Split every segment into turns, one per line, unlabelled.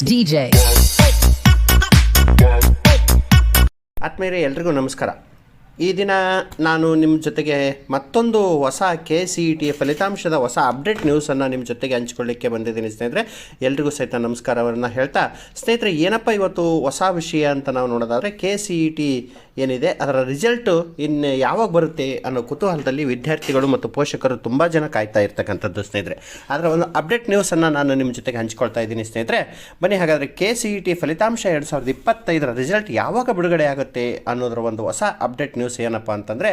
Bias DJ.
ಆತ್ಮೀಯರೇ ಎಲ್ರಿಗೂ ನಮಸ್ಕಾರ ಈ ದಿನ ನಾನು ನಿಮ್ಮ ಜೊತೆಗೆ ಮತ್ತೊಂದು ಹೊಸ ಕೆ ಸಿ ಇ ಟಿಯ ಫಲಿತಾಂಶದ ಹೊಸ ಅಪ್ಡೇಟ್ ನ್ಯೂಸನ್ನು ನಿಮ್ಮ ಜೊತೆಗೆ ಹಂಚ್ಕೊಳ್ಳಿಕ್ಕೆ ಬಂದಿದ್ದೀನಿ ಸ್ನೇಹಿತರೆ. ಎಲ್ರಿಗೂ ಸಹಿತ ನಮಸ್ಕಾರವನ್ನು ಹೇಳ್ತಾ, ಸ್ನೇಹಿತರೆ, ಏನಪ್ಪ ಇವತ್ತು ಹೊಸ ವಿಷಯ ಅಂತ ನಾವು ನೋಡೋದಾದರೆ ಕೆ ಸಿ ಇ ಟಿ ಏನಿದೆ, ಅದರ ರಿಸಲ್ಟು ಇನ್ನು ಯಾವಾಗ ಬರುತ್ತೆ ಅನ್ನೋ ಕುತೂಹಲದಲ್ಲಿ ವಿದ್ಯಾರ್ಥಿಗಳು ಮತ್ತು ಪೋಷಕರು ತುಂಬ ಜನ ಕಾಯ್ತಾ ಇರ್ತಕ್ಕಂಥದ್ದು ಸ್ನೇಹಿತರೆ. ಅದರ ಒಂದು ಅಪ್ಡೇಟ್ ನ್ಯೂಸನ್ನು ನಾನು ನಿಮ್ಮ ಜೊತೆಗೆ ಹಂಚ್ಕೊಳ್ತಾ ಇದ್ದೀನಿ ಸ್ನೇಹಿತರೆ. ಬನ್ನಿ, ಹಾಗಾದರೆ ಕೆ ಸಿ ಇ ಟಿ ಫಲಿತಾಂಶ ಎರಡು ಸಾವಿರದ ಇಪ್ಪತ್ತೈದರ ರಿಸಲ್ಟ್ ಯಾವಾಗ ಬಿಡುಗಡೆ ಆಗುತ್ತೆ ಅನ್ನೋದರ ಒಂದು ಹೊಸ ಅಪ್ಡೇಟ್ ನ್ಯೂಸ್ ಏನಪ್ಪ ಅಂತಂದರೆ,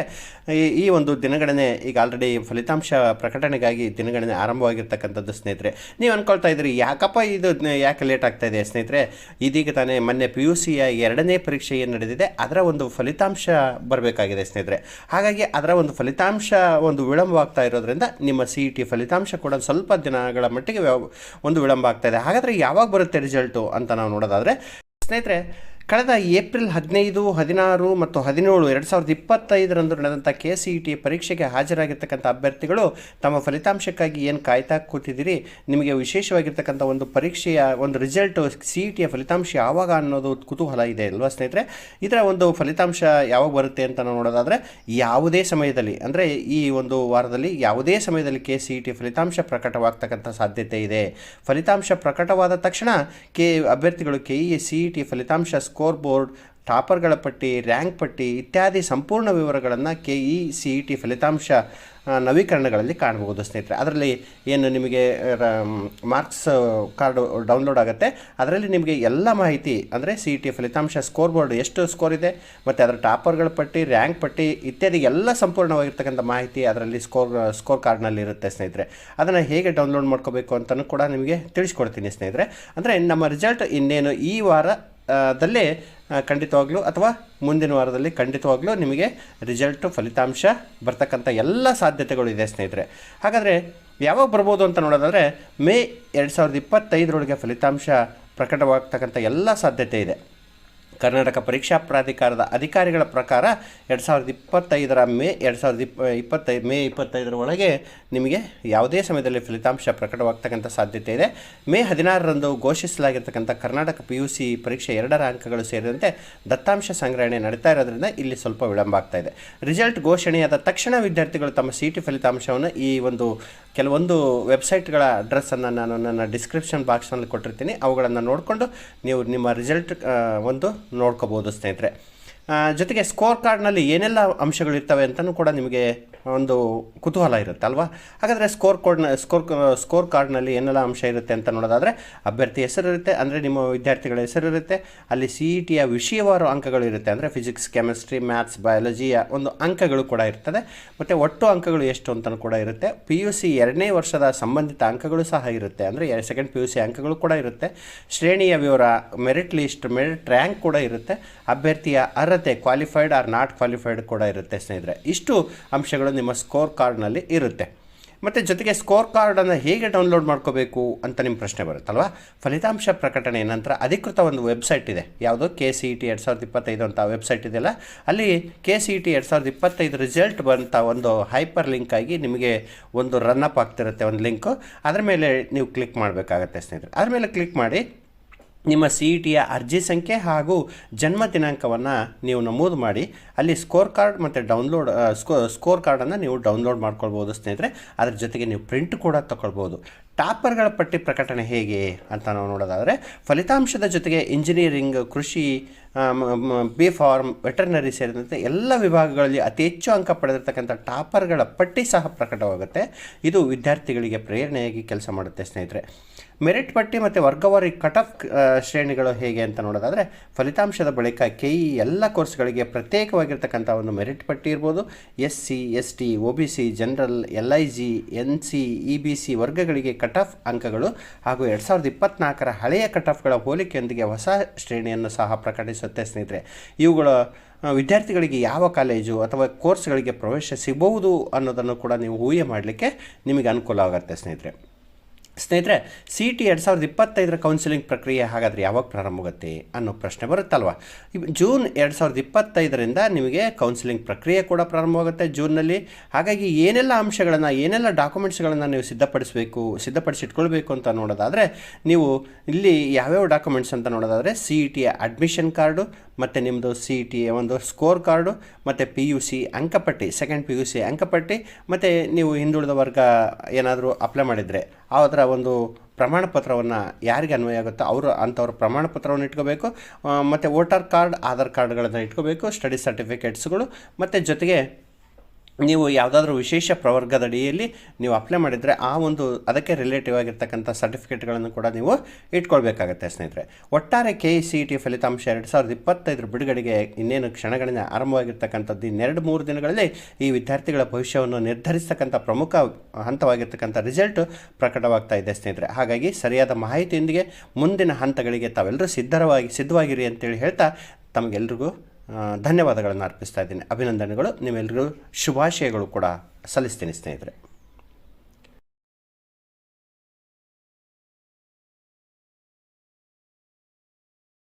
ಈ ಈ ಒಂದು ದಿನಗಣನೆ ಈಗ ಆಲ್ರೆಡಿ ಫಲಿತಾಂಶ ಪ್ರಕಟಣೆಗಾಗಿ ದಿನಗಣನೆ ಆರಂಭವಾಗಿರ್ತಕ್ಕಂಥದ್ದು ಸ್ನೇಹಿತರೆ. ನೀವು ಅಂದ್ಕೊಳ್ತಾ ಇದ್ರಿ ಯಾಕಪ್ಪ ಇದು ಯಾಕೆ ಲೇಟ್ ಆಗ್ತಾ ಇದೆ ಸ್ನೇಹಿತರೆ? ಇದೀಗ ತಾನೇ ಮೊನ್ನೆ ಪಿ ಯು ಸಿಯ ಎರಡನೇ ಪರೀಕ್ಷೆ ಏನು ನಡೆದಿದೆ, ಅದರ ಒಂದು ಫಲಿತಾಂಶ ಬರಬೇಕಾಗಿದೆ ಸ್ನೇಹಿತರೆ. ಹಾಗಾಗಿ ಅದರ ಒಂದು ಫಲಿತಾಂಶ ಒಂದು ವಿಳಂಬವಾಗ್ತಾ ಇರೋದ್ರಿಂದ ನಿಮ್ಮ ಸಿ ಇ ಟಿ ಫಲಿತಾಂಶ ಕೂಡ ಸ್ವಲ್ಪ ದಿನಗಳ ಮಟ್ಟಿಗೆ ಒಂದು ವಿಳಂಬ ಆಗ್ತಾ ಇದೆ. ಹಾಗಾದರೆ ಯಾವಾಗ ಬರುತ್ತೆ ರಿಸಲ್ಟು ಅಂತ ನಾವು ನೋಡೋದಾದರೆ, ಸ್ನೇಹಿತರೆ ಕಳೆದ ಏಪ್ರಿಲ್ ಹದಿನೈದು, ಹದಿನಾರು ಮತ್ತು ಹದಿನೇಳು ಎರಡು ಸಾವಿರದ ಇಪ್ಪತ್ತೈದರಂದು ನಡೆದಂಥ ಕೆ ಸಿ ಇ ಟಿ ಪರೀಕ್ಷೆಗೆ ಹಾಜರಾಗಿರ್ತಕ್ಕಂಥ ಅಭ್ಯರ್ಥಿಗಳು ತಮ್ಮ ಫಲಿತಾಂಶಕ್ಕಾಗಿ ಏನು ಕಾಯ್ತಾ ಕೂತಿದ್ದೀರಿ? ನಿಮಗೆ ವಿಶೇಷವಾಗಿರ್ತಕ್ಕಂಥ ಒಂದು ಪರೀಕ್ಷೆಯ ಒಂದು ರಿಸಲ್ಟ್ ಸಿ ಇ ಟಿಯ ಫಲಿತಾಂಶ ಯಾವಾಗ ಅನ್ನೋದು ಕುತೂಹಲ ಇದೆ ಅಲ್ವಾ ಸ್ನೇಹಿತರೆ? ಇದರ ಒಂದು ಫಲಿತಾಂಶ ಯಾವಾಗ ಬರುತ್ತೆ ಅಂತ ನಾವು ನೋಡೋದಾದರೆ, ಯಾವುದೇ ಸಮಯದಲ್ಲಿ, ಅಂದರೆ ಈ ಒಂದು ವಾರದಲ್ಲಿ ಯಾವುದೇ ಸಮಯದಲ್ಲಿ ಕೆ ಸಿ ಇ ಟಿ ಫಲಿತಾಂಶ ಪ್ರಕಟವಾಗ್ತಕ್ಕಂಥ ಸಾಧ್ಯತೆ ಇದೆ. ಫಲಿತಾಂಶ ಪ್ರಕಟವಾದ ತಕ್ಷಣ ಕೆ, ಅಭ್ಯರ್ಥಿಗಳು K E C E T ಫಲಿತಾಂಶ ಸ್ಕೋರ್ ಬೋರ್ಡ್ ಟಾಪರ್ಗಳ ಪಟ್ಟಿ, ರ್ಯಾಂಕ್ ಪಟ್ಟಿ ಇತ್ಯಾದಿ ಸಂಪೂರ್ಣ ವಿವರಗಳನ್ನು K E C E T ಫಲಿತಾಂಶ ನವೀಕರಣಗಳಲ್ಲಿ ಕಾಣಬಹುದು ಸ್ನೇಹಿತರೆ. ಅದರಲ್ಲಿ ಏನು ನಿಮಗೆ ಮಾರ್ಕ್ಸ್ ಕಾರ್ಡ್ ಡೌನ್ಲೋಡ್ ಆಗುತ್ತೆ. ಅದರಲ್ಲಿ ನಿಮಗೆ ಎಲ್ಲ ಮಾಹಿತಿ ಅಂದರೆ ಸಿ ಇ ಟಿ ಫಲಿತಾಂಶ ಸ್ಕೋರ್ ಬೋರ್ಡ್ ಎಷ್ಟು ಸ್ಕೋರ್ ಇದೆ, ಮತ್ತು ಅದರ ಟಾಪರ್ಗಳ ಪಟ್ಟಿ, ರ್ಯಾಂಕ್ ಪಟ್ಟಿ ಇತ್ಯಾದಿ ಎಲ್ಲ ಸಂಪೂರ್ಣವಾಗಿರ್ತಕ್ಕಂಥ ಮಾಹಿತಿ ಅದರಲ್ಲಿ ಸ್ಕೋರ್ ಸ್ಕೋರ್ ಕಾರ್ಡ್ನಲ್ಲಿ ಇರುತ್ತೆ ಸ್ನೇಹಿತರೆ. ಅದನ್ನು ಹೇಗೆ ಡೌನ್ಲೋಡ್ ಮಾಡ್ಕೋಬೇಕು ಅಂತಲೂ ಕೂಡ ನಿಮಗೆ ತಿಳಿಸ್ಕೊಡ್ತೀನಿ ಸ್ನೇಹಿತರೆ. ಅಂದರೆ ನಮ್ಮ ರಿಸಲ್ಟ್ ಇನ್ನೇನು ಈ ವಾರ ದಲ್ಲೇ ಖಂಡಿತವಾಗ್ಲೂ ಅಥವಾ ಮುಂದಿನ ವಾರದಲ್ಲಿ ಖಂಡಿತವಾಗ್ಲೂ ನಿಮಗೆ ರಿಸಲ್ಟು ಫಲಿತಾಂಶ ಬರ್ತಕ್ಕಂಥ ಎಲ್ಲ ಸಾಧ್ಯತೆಗಳು ಇದೆ ಸ್ನೇಹಿತರೆ. ಹಾಗಾದರೆ ಯಾವಾಗ ಬರ್ಬೋದು ಅಂತ ನೋಡೋದಾದರೆ, ಮೇ ಎರಡು ಸಾವಿರದ ಇಪ್ಪತ್ತೈದರೊಳಗೆ ಫಲಿತಾಂಶ ಪ್ರಕಟವಾಗ್ತಕ್ಕಂಥ ಎಲ್ಲ ಸಾಧ್ಯತೆ ಇದೆ. ಕರ್ನಾಟಕ ಪರೀಕ್ಷಾ ಪ್ರಾಧಿಕಾರದ ಅಧಿಕಾರಿಗಳ ಪ್ರಕಾರ ಎರಡು ಸಾವಿರದ ಇಪ್ಪತ್ತೈದರ ಮೇ, ಎರಡು ಸಾವಿರದ ಇಪ್ಪ ಇಪ್ಪತ್ತೈದು ಮೇ ಇಪ್ಪತ್ತೈದರ ಒಳಗೆ ನಿಮಗೆ ಯಾವುದೇ ಸಮಯದಲ್ಲಿ ಫಲಿತಾಂಶ ಪ್ರಕಟವಾಗ್ತಕ್ಕಂಥ ಸಾಧ್ಯತೆ ಇದೆ. ಮೇ ಹದಿನಾರರಂದು ಘೋಷಿಸಲಾಗಿರ್ತಕ್ಕಂಥ ಕರ್ನಾಟಕ ಪಿ ಯು ಸಿ ಪರೀಕ್ಷೆ ಎರಡರ ಅಂಕಗಳು ಸೇರಿದಂತೆ ದತ್ತಾಂಶ ಸಂಗ್ರಹಣೆ ನಡೀತಾ ಇರೋದ್ರಿಂದ ಇಲ್ಲಿ ಸ್ವಲ್ಪ ವಿಳಂಬ ಆಗ್ತಾ ಇದೆ. ರಿಸಲ್ಟ್ ಘೋಷಣೆಯಾದ ತಕ್ಷಣ ವಿದ್ಯಾರ್ಥಿಗಳು ತಮ್ಮ ಸಿ ಟಿ ಫಲಿತಾಂಶವನ್ನು ಈ ಒಂದು ಕೆಲವೊಂದು ವೆಬ್ಸೈಟ್ಗಳ ಅಡ್ರೆಸ್ಸನ್ನು ನಾನು ನನ್ನ ಡಿಸ್ಕ್ರಿಪ್ಷನ್ ಬಾಕ್ಸ್ನಲ್ಲಿ ಕೊಟ್ಟಿರ್ತೀನಿ. ಅವುಗಳನ್ನು ನೋಡಿಕೊಂಡು ನೀವು ನಿಮ್ಮ ರಿಸಲ್ಟ್ ಒಂದು ನೋಡ್ಕೋಬೋದು ಸ್ನೇಹಿತರೆ. ಜೊತೆಗೆ ಸ್ಕೋರ್ ಕಾರ್ಡ್ನಲ್ಲಿ ಏನೆಲ್ಲ ಅಂಶಗಳಿರ್ತವೆ ಅಂತಲೂ ಕೂಡ ನಿಮಗೆ ಒಂದು ಕುತೂಹಲ ಇರುತ್ತೆ, ಅಲ್ವಾ? ಹಾಗಾದರೆ ಸ್ಕೋರ್ ಕೋಡ್ನ ಸ್ಕೋರ್ ಸ್ಕೋರ್ ಕಾರ್ಡ್ನಲ್ಲಿ ಏನೆಲ್ಲ ಅಂಶ ಇರುತ್ತೆ ಅಂತ ನೋಡೋದಾದರೆ, ಅಭ್ಯರ್ಥಿ ಹೆಸರಿರುತ್ತೆ, ಅಂದರೆ ನಿಮ್ಮ ವಿದ್ಯಾರ್ಥಿಗಳ ಹೆಸರಿರುತ್ತೆ, ಅಲ್ಲಿ ಸಿ ಇ ಟಿಯ ವಿಷಯವಾರು ಅಂಕಗಳು ಇರುತ್ತೆ, ಅಂದರೆ ಫಿಸಿಕ್ಸ್ ಕೆಮಿಸ್ಟ್ರಿ ಮ್ಯಾಥ್ಸ್ ಬಯಾಲಜಿಯ ಒಂದು ಅಂಕಗಳು ಕೂಡ ಇರ್ತದೆ. ಮತ್ತು ಒಟ್ಟು ಅಂಕಗಳು ಎಷ್ಟು ಅಂತಲೂ ಕೂಡ ಇರುತ್ತೆ. ಪಿ ಯು ಸಿ ಎರಡನೇ ವರ್ಷದ ಸಂಬಂಧಿತ ಅಂಕಗಳು ಸಹ ಇರುತ್ತೆ, ಅಂದರೆ ಸೆಕೆಂಡ್ ಪಿ ಯು ಸಿ ಅಂಕಗಳು ಕೂಡ ಇರುತ್ತೆ. ಶ್ರೇಣಿಯ ವಿವರ ಮೆರಿಟ್ ಲಿಸ್ಟ್ ಮೆರಿಟ್ ರ್ಯಾಂಕ್ ಕೂಡ ಇರುತ್ತೆ. ಅಭ್ಯರ್ಥಿಯ ಅರ್ಹತೆ ಕ್ವಾಲಿಫೈಡ್ ಆರ್ ನಾಟ್ ಕ್ವಾಲಿಫೈಡ್ ಕೂಡ ಇರುತ್ತೆ, ಸ್ನೇಹಿತರೆ. ಇಷ್ಟು ಅಂಶಗಳು ನಿಮ್ಮ ಸ್ಕೋರ್ ಕಾರ್ಡ್ನಲ್ಲಿ ಇರುತ್ತೆ. ಮತ್ತು ಜೊತೆಗೆ ಸ್ಕೋರ್ ಕಾರ್ಡನ್ನು ಹೇಗೆ ಡೌನ್ಲೋಡ್ ಮಾಡ್ಕೋಬೇಕು ಅಂತ ನಿಮ್ಮ ಪ್ರಶ್ನೆ ಬರುತ್ತಲ್ವ? ಫಲಿತಾಂಶ ಪ್ರಕಟಣೆ ನಂತರ ಅಧಿಕೃತ ಒಂದು ವೆಬ್ಸೈಟ್ ಇದೆ. ಯಾವುದು ಕೆ ಸಿ ಇ ಟಿ ಎರಡು ಸಾವಿರದ ಇಪ್ಪತ್ತೈದು ಅಂತ ವೆಬ್ಸೈಟ್ ಇದೆಯಲ್ಲ? ಅಲ್ಲಿ ಕೆ ಸಿ ಇ ಟಿ ಎರಡು ಸಾವಿರದ ಇಪ್ಪತ್ತೈದು ರಿಸಲ್ಟ್ ಬಂತ ಒಂದು ಹೈಪರ್ ಲಿಂಕ್ ಆಗಿ ನಿಮಗೆ ಒಂದು ರನ್ ಅಪ್ ಆಗ್ತಿರುತ್ತೆ ಒಂದು ಲಿಂಕು ಅದರ ಮೇಲೆ ನೀವು ಕ್ಲಿಕ್ ಮಾಡಬೇಕಾಗತ್ತೆ ಸ್ನೇಹಿತರೆ. ಅದ್ರ ಮೇಲೆ ಕ್ಲಿಕ್ ಮಾಡಿ ನಿಮ್ಮ ಸಿ ಇ ಟಿಯ ಅರ್ಜಿ ಸಂಖ್ಯೆ ಹಾಗೂ ಜನ್ಮ ದಿನಾಂಕವನ್ನು ನೀವು ನಮೂದು ಮಾಡಿ, ಅಲ್ಲಿ ಸ್ಕೋರ್ ಕಾರ್ಡ್ ಮತ್ತು ಡೌನ್ಲೋಡ್ ಸ್ಕೋ, ಸ್ಕೋರ್ ಕಾರ್ಡನ್ನು ನೀವು ಡೌನ್ಲೋಡ್ ಮಾಡ್ಕೊಳ್ಬೋದು ಸ್ನೇಹಿತರೆ. ಅದ್ರ ಜೊತೆಗೆ ನೀವು ಪ್ರಿಂಟ್ ಕೂಡ ತಗೊಳ್ಬೋದು ಟಾಪರ್ಗಳ ಪಟ್ಟಿ ಪ್ರಕಟಣೆ ಹೇಗೆ ಅಂತ ನಾವು ನೋಡೋದಾದರೆ, ಫಲಿತಾಂಶದ ಜೊತೆಗೆ ಇಂಜಿನಿಯರಿಂಗ್, ಕೃಷಿ ಬಿ ಫಾರ್ಮ್, ವೆಟರ್ನರಿ ಸೇರಿದಂತೆ ಎಲ್ಲ ವಿಭಾಗಗಳಲ್ಲಿ ಅತಿ ಹೆಚ್ಚು ಅಂಕ ಪಡೆದಿರ್ತಕ್ಕಂಥ ಟಾಪರ್ಗಳ ಪಟ್ಟಿ ಸಹ ಪ್ರಕಟವಾಗುತ್ತೆ. ಇದು ವಿದ್ಯಾರ್ಥಿಗಳಿಗೆ ಪ್ರೇರಣೆಯಾಗಿ ಕೆಲಸ ಮಾಡುತ್ತೆ ಸ್ನೇಹಿತರೆ. ಮೆರಿಟ್ ಪಟ್ಟಿ ಮತ್ತು ವರ್ಗವಾರಿ ಕಟ್ ಆಫ್ ಶ್ರೇಣಿಗಳು ಹೇಗೆ ಅಂತ ನೋಡೋದಾದರೆ, ಫಲಿತಾಂಶದ ಬಳಿಕ ಕೆ ಇ ಎಲ್ಲ ಕೋರ್ಸ್ಗಳಿಗೆ ಪ್ರತ್ಯೇಕವಾಗಿರ್ತಕ್ಕಂಥ ಒಂದು ಮೆರಿಟ್ ಪಟ್ಟಿ ಇರ್ಬೋದು. S C S T O B C, general, L I G, N C, E B C ವರ್ಗಗಳಿಗೆ ಕಟ್ ಆಫ್ ಅಂಕಗಳು ಹಾಗೂ ಎರಡು ಸಾವಿರದ ಇಪ್ಪತ್ತ್ನಾಲ್ಕರ ಹಳೆಯ ಕಟ್ ಆಫ್ಗಳ ಹೋಲಿಕೆಯೊಂದಿಗೆ ಹೊಸ ಶ್ರೇಣಿಯನ್ನು ಸಹ ಪ್ರಕಟಿಸುತ್ತೆ ಸ್ನೇಹಿತರೆ. ಇವುಗಳ ವಿದ್ಯಾರ್ಥಿಗಳಿಗೆ ಯಾವ ಕಾಲೇಜು ಅಥವಾ ಕೋರ್ಸ್ಗಳಿಗೆ ಪ್ರವೇಶ ಸಿಗಬಹುದು ಅನ್ನೋದನ್ನು ಕೂಡ ನೀವು ಊಹೆ ಮಾಡಲಿಕ್ಕೆ ನಿಮಗೆ ಅನುಕೂಲ ಆಗುತ್ತೆ ಸ್ನೇಹಿತರೆ. ಸ್ನೇಹಿತರೆ ಸಿ ಟಿ ಎರಡು ಸಾವಿರದ ಇಪ್ಪತ್ತೈದರ ಕೌನ್ಸಿಲಿಂಗ್ ಪ್ರಕ್ರಿಯೆ ಹಾಗಾದರೆ ಯಾವಾಗ ಪ್ರಾರಂಭವಾಗುತ್ತೆ ಅನ್ನೋ ಪ್ರಶ್ನೆ ಬರುತ್ತಲ್ವ? ಜೂನ್ ಎರಡು ಸಾವಿರದ ಇಪ್ಪತ್ತೈದರಿಂದ ನಿಮಗೆ ಕೌನ್ಸಿಲಿಂಗ್ ಪ್ರಕ್ರಿಯೆ ಕೂಡ ಪ್ರಾರಂಭವಾಗುತ್ತೆ ಜೂನ್ನಲ್ಲಿ. ಹಾಗಾಗಿ ಏನೆಲ್ಲ ಅಂಶಗಳನ್ನು, ಏನೆಲ್ಲ ಡಾಕ್ಯುಮೆಂಟ್ಸ್ಗಳನ್ನು ನೀವು ಸಿದ್ಧಪಡಿಸಬೇಕು, ಸಿದ್ಧಪಡಿಸಿಟ್ಕೊಳ್ಬೇಕು ಅಂತ ನೋಡೋದಾದರೆ, ನೀವು ಇಲ್ಲಿ ಯಾವ್ಯಾವ ಡಾಕ್ಯುಮೆಂಟ್ಸ್ ಅಂತ ನೋಡೋದಾದರೆ ಸಿ ಇ ಟಿಯ ಅಡ್ಮಿಷನ್ ಕಾರ್ಡು ಮತ್ತು ನಿಮ್ಮದು ಸಿ ಟಿ ಒಂದು ಸ್ಕೋರ್ ಕಾರ್ಡು ಮತ್ತು ಪಿ ಯು ಸಿ ಅಂಕಪಟ್ಟಿ ಸೆಕೆಂಡ್ ಪಿ ಯು ಸಿ ಅಂಕಪಟ್ಟಿ, ಮತ್ತು ನೀವು ಹಿಂದುಳಿದ ವರ್ಗ ಏನಾದರೂ ಅಪ್ಲೈ ಮಾಡಿದರೆ ಅದರ ಒಂದು ಪ್ರಮಾಣ ಪತ್ರವನ್ನು ಯಾರಿಗೆ ಅನ್ವಯ ಆಗುತ್ತೋ ಅವರು, ಅಂಥವ್ರ ಪ್ರಮಾಣ ಪತ್ರವನ್ನು ಇಟ್ಕೋಬೇಕು ಮತ್ತು ವೋಟರ್ ಕಾರ್ಡ್ ಆಧಾರ್ ಕಾರ್ಡ್ಗಳನ್ನು ಇಟ್ಕೋಬೇಕು ಸ್ಟಡಿ ಸರ್ಟಿಫಿಕೇಟ್ಸ್ಗಳು ಮತ್ತು ಜೊತೆಗೆ ನೀವು ಯಾವುದಾದ್ರೂ ವಿಶೇಷ ಪ್ರವರ್ಗದ ಅಡಿಯಲ್ಲಿ ನೀವು ಅಪ್ಲೈ ಮಾಡಿದರೆ ಆ ಒಂದು ಅದಕ್ಕೆ ರಿಲೇಟಿವ್ ಆಗಿರ್ತಕ್ಕಂಥ ಸರ್ಟಿಫಿಕೇಟ್ಗಳನ್ನು ಕೂಡ ನೀವು ಇಟ್ಕೊಳ್ಬೇಕಾಗತ್ತೆ ಸ್ನೇಹಿತರೆ. ಒಟ್ಟಾರೆ ಕೆ ಇ ಸಿ ಟಿ ಫಲಿತಾಂಶ ಎರಡು ಸಾವಿರದ ಇಪ್ಪತ್ತೈದರ ಬಿಡುಗಡೆಗೆ ಇನ್ನೇನು ಕ್ಷಣಗಣನೆ ಆರಂಭವಾಗಿರ್ತಕ್ಕಂಥದ್ದು ಇನ್ನೆರಡು ಮೂರು ದಿನಗಳಲ್ಲಿ ಈ ವಿದ್ಯಾರ್ಥಿಗಳ ಭವಿಷ್ಯವನ್ನು ನಿರ್ಧರಿಸತಕ್ಕಂಥ ಪ್ರಮುಖ ಹಂತವಾಗಿರ್ತಕ್ಕಂಥ ರಿಸಲ್ಟ್ ಪ್ರಕಟವಾಗ್ತಾ ಇದೆ ಸ್ನೇಹಿತರೆ. ಹಾಗಾಗಿ ಸರಿಯಾದ ಮಾಹಿತಿಯೊಂದಿಗೆ ಮುಂದಿನ ಹಂತಗಳಿಗೆ ತಾವೆಲ್ಲರೂ ಸಿದ್ಧರವಾಗಿ, ಸಿದ್ಧವಾಗಿರಿ ಅಂತೇಳಿ ಹೇಳ್ತಾ ತಮಗೆಲ್ರಿಗೂ ಧನ್ಯವಾದಗಳನ್ನು ಅರ್ಪಿಸ್ತಾ ಇದ್ದೀನಿ. ಅಭಿನಂದನೆಗಳು. ನಿಮ್ಮೆಲ್ಲರಿಗೂ ಶುಭಾಶಯಗಳು ಕೂಡ ಸಲ್ಲಿಸ್ತೀನಿ ಸ್ನೇಹಿತರೆ.